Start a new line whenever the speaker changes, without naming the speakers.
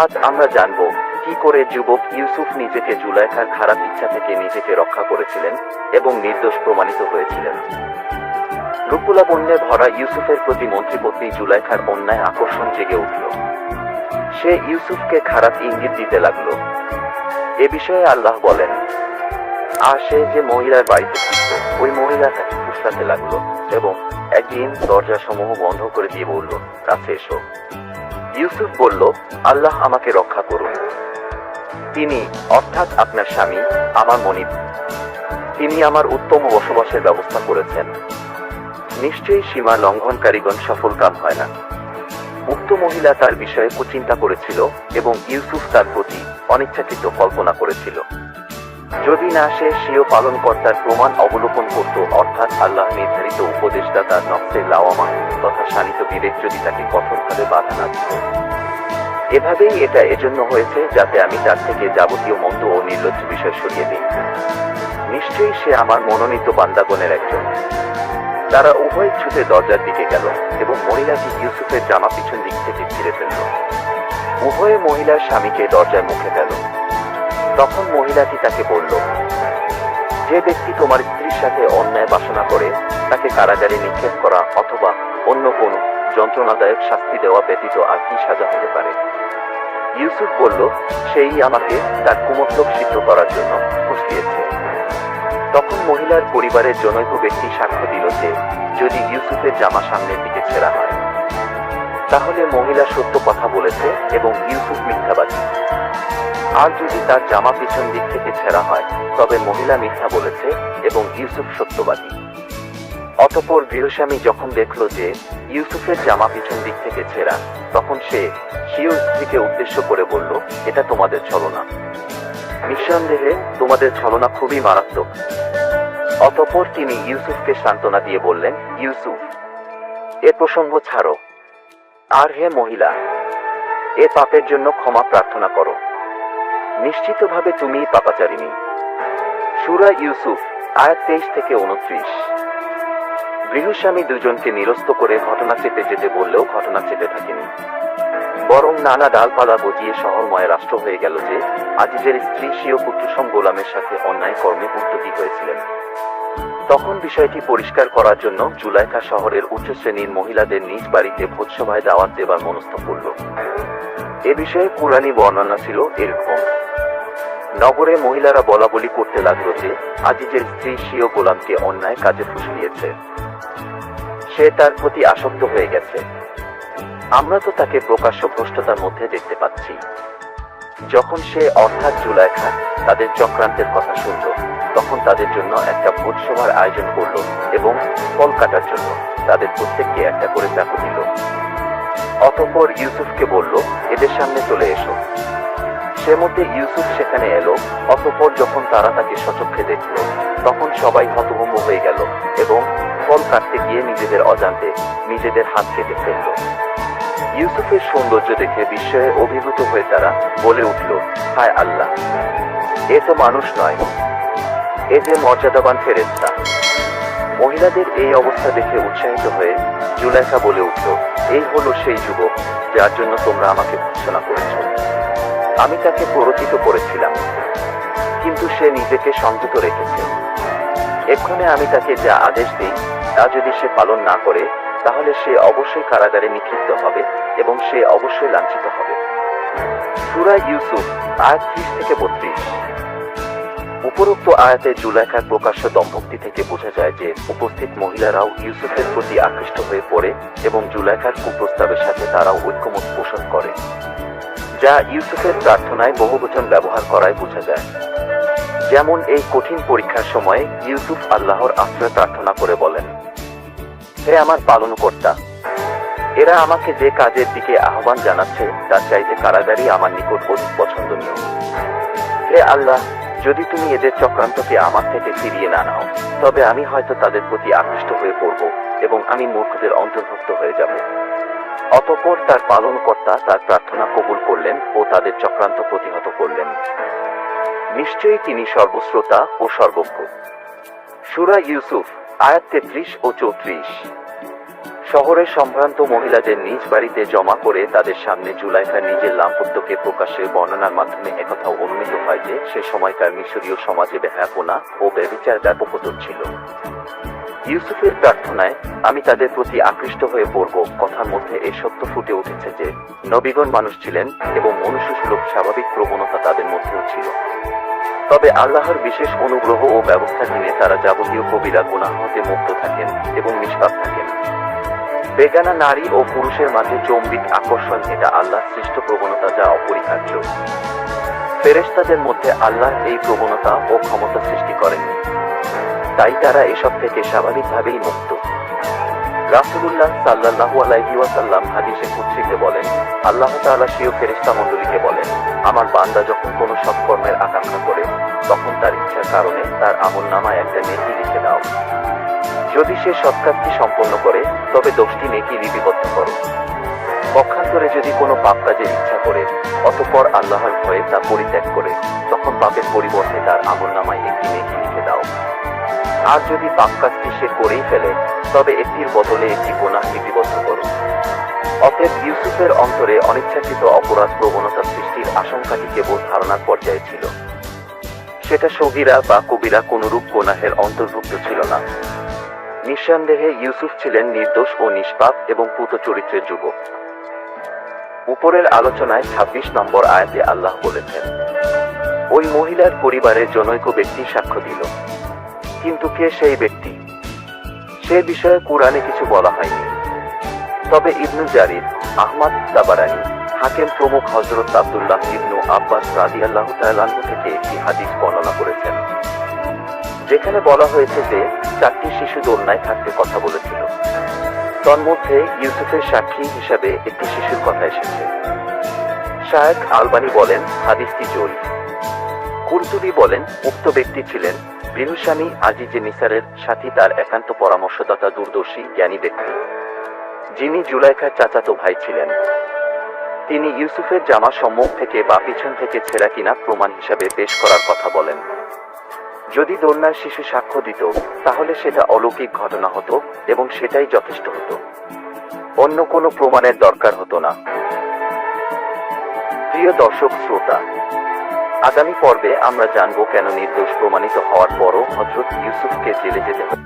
আজ আমরা জানব কি করে যুবক ইউসুফ নিজেকে জুলাইখার খারাপ ইচ্ছা থেকে নিজেকে রক্ষা করেছিলেন এবং নির্দোষ প্রমাণিত হয়েছিলেন। রূপলাবণ্যে ভরা ইউসুফের প্রতি মন্ত্রীপত্নী জুলাইখার অন্যায় আকর্ষণ জেগে উঠল। সে ইউসুফকে খারাপ ইঙ্গিত দিতে লাগল। এ বিষয়ে আল্লাহ বলেন, আর সে যে মহিলার বাড়িতে ওই মহিলা তাকে ফুসলাতে লাগল এবং একদিন দরজা সমূহ বন্ধ করে দিয়ে বলল, কাছে এসো। ইউসুফ বলল, আল্লাহ আমাকে রক্ষা করুন। তিনি অর্থাৎ আপনার স্বামী, আমার মনিব। তিনি আমার উত্তম বসবাসের ব্যবস্থা করেছেন। নিশ্চয়ই সীমা লঙ্ঘনকারীগণ সফল কাম হয় না। উক্ত মহিলা তার বিষয়ে কুচিন্তা করেছিল এবং ইউসুফ তার প্রতি অনিচ্ছাকৃত কল্পনা করেছিল। যদি না সে স্বীয় পালনকর্তার প্রমাণ অবলোকন করত। অর্থাৎ আল্লাহ নির্ধারিত উপদেষ্টা তার নকশের লাওয়ামা তথা শানিত বিবেক যদি তাকে কঠোরভাবে বাধা না দিত। এভাবেই এটা এজন্য হয়েছে যাতে আমি তার থেকে যাবতীয় মন্দ ও নির্লজ্জ বিষয় সরিয়ে দিই নিশ্চয়ই সে আমার মনোনীত বান্দাগণের একজন। তারা উভয় ছুটে দরজার দিকে গেল এবং মহিলাটি ইউসুফের জামা পিছন দিক থেকে ছিঁড়ে ফেলল। উভয়ে মহিলার স্বামীকে দরজার মুখে গেল তখন মহিলাটি তাকে বলল, যে ব্যক্তি তোমার স্ত্রীর সাথে অন্যায় বাসনা করে, তাকে কারাগারে নিক্ষেপ করা অথবা অন্য কোনো যন্ত্রণাদায়ক শাস্তি দেওয়া ব্যতীত আর কি সাজা হতে পারে? ইউসুফ বলল, সেই আমাকে তার কুমতলক সিদ্ধ করার জন্য ফুসলিয়েছে তখন মহিলার পরিবারের জনৈক ব্যক্তি সাক্ষ্য দিল যে, যদি ইউসুফের জামা সামনের দিকে ছেঁড়া হয় তাহলে মহিলা সত্য কথা বলেছে এবং ইউসুফ মিথ্যাবাদী। আর যদি তার জামা পিছন দিক থেকে ছেঁড়া হয়, তবে মহিলা মিথ্যা বলেছে এবং ইউসুফ সত্যবাদী। অতপর গৃহস্বামী যখন দেখল যে ইউসুফের জামা পিছন দিক থেকে ছেঁড়া, তখন সে শিও স্ত্রীকে উদ্দেশ্য করে বলল, এটা তোমাদের ছলনা। নিঃসন্দেহে তোমাদের ছলনা খুবই মারাত্মক। অতপর তিনি ইউসুফকে সান্ত্বনা দিয়ে বললেন, ইউসুফ, এ প্রসঙ্গ ছাড়ো। আর হে মহিলা, এ পাপের জন্য ক্ষমা প্রার্থনা করো। নিশ্চিতভাবে তুমি পাপাচারিণী। সুরা ইউসুফ, আয়াত তেইশ থেকে উনত্রিশ গৃহস্বামী দুজনকে নিরস্ত করে ঘটনা চেপে যেতে বললেও ঘটনা চেপে থাকেনি। বরং নানা ডালপালা গজিয়ে শহরময় রাষ্ট্র হয়ে গেল যে আজিজের স্ত্রী স্বীয় পুত্রসম গোলামের সাথে অন্যায় কর্মে উদ্যোগী হয়েছিলেন। তখন বিষয়টি পরিষ্কার করার জন্য জুলাইখা শহরের উচ্চ শ্রেণির মহিলাদের নিজ বাড়িতে ভোজসভায় দাওয়াত দেবার মনস্থ করল। এ বিষয়ে পুরানি বর্ণনা ছিল এরকম। নগরে মহিলারা বলা বলি করতে লাগল যে, আজিজের স্ত্রী স্বীয় গোলামকে অন্যায় কাজে ফুসলিয়েছে সে তার প্রতি আসক্ত হয়ে গেছে। আমরা তো তাকে প্রকাশ্য ভ্রষ্টতার মধ্যে দেখতে পাচ্ছি। যখন সে অর্থাৎ জুলাইখা তাদের চক্রান্তের কথা শুনল তখন তাদের জন্য একটা ভোজসভার আয়োজন করল এবং ফল কাটার জন্য তাদের প্রত্যেককে একটা করে চাকু দিল। অতঃপর ইউসুফকে বলল, এদের সামনে চলে এসো। সে মধ্যে ইউসুফ সেখানে এলো, অতঃপর যখন তারা তাকে সচক্ষে দেখল, তখন সবাই হতভম্ব হয়ে গেল এবং ফল কাটতে গিয়ে নিজেদের অজান্তে নিজেদের হাত কেটে ফেলল। ইউসুফের সৌন্দর্য দেখে বিস্ময়ে অভিভূত হয়ে তারা বলে উঠল, হায় আল্লাহ, এ তো মানুষ নয়। এ যে মর্যাদাবান ফেরেস্তা। মহিলাদের এই অবস্থা দেখে উৎসাহিত হয়ে জুলাইখা বলে উঠল, এই হলো সেই যুবক, যার জন্য তোমরা আমাকে ভর্সনা করেছ। আমি তাকে প্ররোচিত করেছিলাম, কিন্তু সে নিজেকে সংযত রেখেছে। এক্ষণে আমি তাকে যা আদেশ দিই, তা যদি সে পালন না করে, তাহলে সে অবশ্যই কারাগারে নিক্ষিপ্ত হবে এবং সে অবশ্যই লাঞ্ছিত হবে। সুরা ইউসুফ, আয়াত ত্রিশ থেকে বত্রিশ। উপরোক্ত আয়াতে জুলাইখার প্রকাশ্য দম্ভক্তি থেকে বোঝা যায় যে উপস্থিত মহিলারাও ইউসুফের প্রতি আকৃষ্ট হয়ে পড়ে এবং জুলাইখার কুপ্রস্তাবের সাথে তারাও ঐক্যমত পোষণ করে, যা ইউসুফের প্রার্থনায় বহুবচন ব্যবহার করায় বোঝা যায়। যেমন এই কঠিন পরীক্ষার সময় ইউসুফ আল্লাহর আশ্রয় প্রার্থনা করে বলেন, হে আমার পালনকর্তা, এরা আমাকে যে কাজের দিকে আহ্বান জানাচ্ছে, তার চাইতে কারাগারই আমার নিকট অধিক পছন্দনীয়। হে আল্লাহ যদি তুমি এদের চক্রান্তকে আমার থেকে ফিরিয়ে না নাও, তবে আমি হয়তো তাদের প্রতি আকৃষ্ট হয়ে পড়ব এবং আমি মূর্খদের অন্তর্ভুক্ত হয়ে যাব। অতঃপর তার পালনকর্তা তার প্রার্থনা কবুল করলেন ও তাদের চক্রান্ত প্রতিহত করলেন। নিশ্চয়ই তিনি সর্বশ্রোতা ও সর্বজ্ঞ। সুরা ইউসুফ, আয়াত তেত্রিশ ও চৌত্রিশ। শহরের সম্ভ্রান্ত মহিলাদের নিজ বাড়িতে জমা করে তাদের সামনে জুলাইখা নিজের লাম্পত্যকে প্রকাশের বর্ণনার মাধ্যমে একথাও অনুমিত হয় যে, সে সময়কার মিশরীয় সমাজে বেহায়াপনা ও ব্যবিচার ব্যাপকতর ছিল। ইউসুফের প্রার্থনায় আমি তাদের প্রতি আকৃষ্ট হয়ে পড়ব। কথার মধ্যে এ সত্য ফুটে উঠেছে যে, নবীগণ মানুষ ছিলেন এবং মনুষ্যসুলভ স্বাভাবিক প্রবণতা তাদের মধ্যেও ছিল। তবে আল্লাহর বিশেষ অনুগ্রহ ও ব্যবস্থা নিয়ে তারা যাবতীয় কবিরা গুনাহ হতে মুক্ত থাকেন এবং নিষ্পাপ থাকেন। বেগানা নারী ও পুরুষের মাঝে চৌম্বিক আকর্ষণ, এটা আল্লাহ সৃষ্ট প্রবণতা যা অপরিহার্য। ফেরেশতাদের মধ্যে আল্লাহ এই প্রবণতা ও ক্ষমতা সৃষ্টি করেননি তাই তারা এসব থেকে স্বাভাবিকভাবেই মুক্ত। রাসূলুল্লাহ সাল্লাল্লাহু আলাইহি ওয়াসাল্লাম হাদিসে কুদসিতে বলেন, আল্লাহ তাআলা স্বীয় ফেরেশতা মণ্ডলীকে বলেন, আমার বান্দা যখন কোনো সৎকর্মের আকাঙ্ক্ষা করে, তখন তার ইচ্ছার কারণে তার আমল নামায় একটা নেকি লিখে দাও। যদি সে সৎকাজটি সম্পন্ন করে তবে দোষটি নেকি লিপিবদ্ধ করো? পক্ষান্তরে যদি কোনো পাপ কাজের ইচ্ছা করে, অতঃপর আল্লাহর ভয়ে তা পরিত্যাগ করে, তখন পাপের পরিবর্তে তার আমল নামায় একটি নেকি লিখে দাও। আর যদি পাপ কাজটি সে করেই ফেলে, তবে একটির বদলে একটি গোনাহ লিপিবদ্ধ করো। অতএব ইউসুফের অন্তরে অনিচ্ছাকৃত অপরাধ প্রবণতা সৃষ্টির আশঙ্কাটি কেবল ধারণার পর্যায়ে ছিল। সেটা সগিরা বা কবিরা কোনরূপ গোনাহের অন্তর্ভুক্ত ছিল না। নিঃসন্দেহে ইউসুফ ছিলেন নির্দোষ ও নিষ্পাপ এবং পুত চরিত্রের যুবক। উপরের আলোচনায় ২৬ নম্বর আয়াতে আল্লাহ বলেছেন, ওই মহিলার পরিবারের জনৈক ব্যক্তি সাক্ষ্য দিল। কিন্তু কে সেই ব্যক্তি? সে বিষয়ে কোরআনে কিছু বলা হয়নি। তবে ইবনু জারির, আহমদ তাবারানি, হাকেম প্রমুখ হজরত আব্দুল্লাহ ইবনু আব্বাস রাজি আল্লাহ থেকে একটি হাদিস বর্ণনা করেছেন। যেখানে বলা হয়েছে যে চারটি শিশু দোলনায় থাকতে কথা বলেছিল। তন্মধ্যে ইউসুফের সাক্ষী হিসাবে একটি শিশুর কথা এসেছে। শায়েক আলবানি বলেন, হাদিসটি জয়ী কুরতুবি বলেন, উক্ত ব্যক্তি ছিলেন বিনুস্বামী আজিজে নিসারের সাথী, তার একান্ত পরামর্শদাতা, দূরদর্শী, জ্ঞানী ব্যক্তি। যিনি জুলাইখার চাচাতো ভাই ছিলেন। তিনি ইউসুফের জামা সম্মুখ থেকে বা পিছন থেকে ছেঁড়া কিনা প্রমাণ হিসাবে পেশ করার কথা বলেন। যদি দোলনার শিশু সাক্ষ্য দিত, তাহলে সেটা অলৌকিক ঘটনা হতো এবং সেটাই যথেষ্ট হতো। অন্য কোনো প্রমাণের দরকার হতো না। প্রিয় দর্শক শ্রোতা, আগামী পর্বে আমরা জানব কেন নির্দোষ প্রমাণিত হওয়ার পরও হজরত ইউসুফকে জেলে যেতে হবে